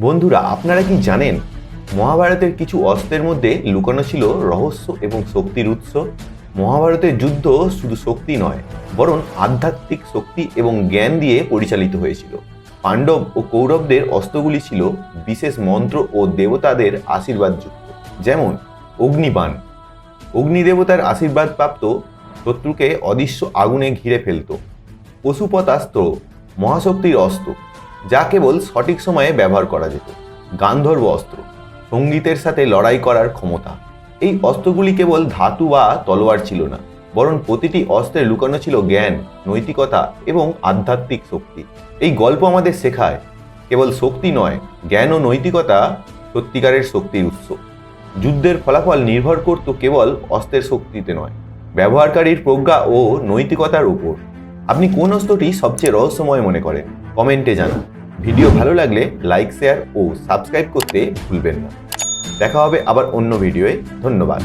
বন্ধুরা, আপনারা কি জানেন মহাভারতের কিছু অস্ত্রের মধ্যে লুকানো ছিল রহস্য এবং শক্তির উৎস? মহাভারতের যুদ্ধ শুধু শক্তি নয়, বরং আধ্যাত্মিক শক্তি এবং জ্ঞান দিয়ে পরিচালিত হয়েছিল। পাণ্ডব ও কৌরবদের অস্ত্রগুলি ছিল বিশেষ মন্ত্র ও দেবতাদের আশীর্বাদযুক্ত। যেমন অগ্নিবাণ। অগ্নিদেবতার আশীর্বাদপ্রাপ্ত শত্রুকে অদৃশ্য আগুনে ঘিরে ফেলত। পশুপতাস্ত্র, মহাশক্তির অস্ত্র। যা কেবল সঠিক সময়ে ব্যবহার করা যেত। গান্ধর্ব অস্ত্র, সঙ্গীতের সাথে লড়াই করার ক্ষমতা। এই অস্ত্রগুলি কেবল ধাতু বা তলোয়ার ছিল না, বরং প্রতিটি অস্ত্রে লুকানো ছিল জ্ঞান, নৈতিকতা এবং আধ্যাত্মিক শক্তি। এই গল্প আমাদের শেখায়, কেবল শক্তি নয়, জ্ঞান ও নৈতিকতা সত্যিকারের শক্তির উৎস। যুদ্ধের ফলাফল নির্ভর করত কেবল অস্ত্রের শক্তিতে নয়, ব্যবহারকারীর প্রজ্ঞা ও নৈতিকতার উপর। আপনি কোন অস্ত্রটি সবচেয়ে রহস্যময় মনে করেন কমেন্টে জানান। ভিডিও ভালো লাগলে লাইক, শেয়ার ও সাবস্ক্রাইব করতে ভুলবেন না। দেখা হবে আবার অন্য ভিডিওয়ে। ধন্যবাদ।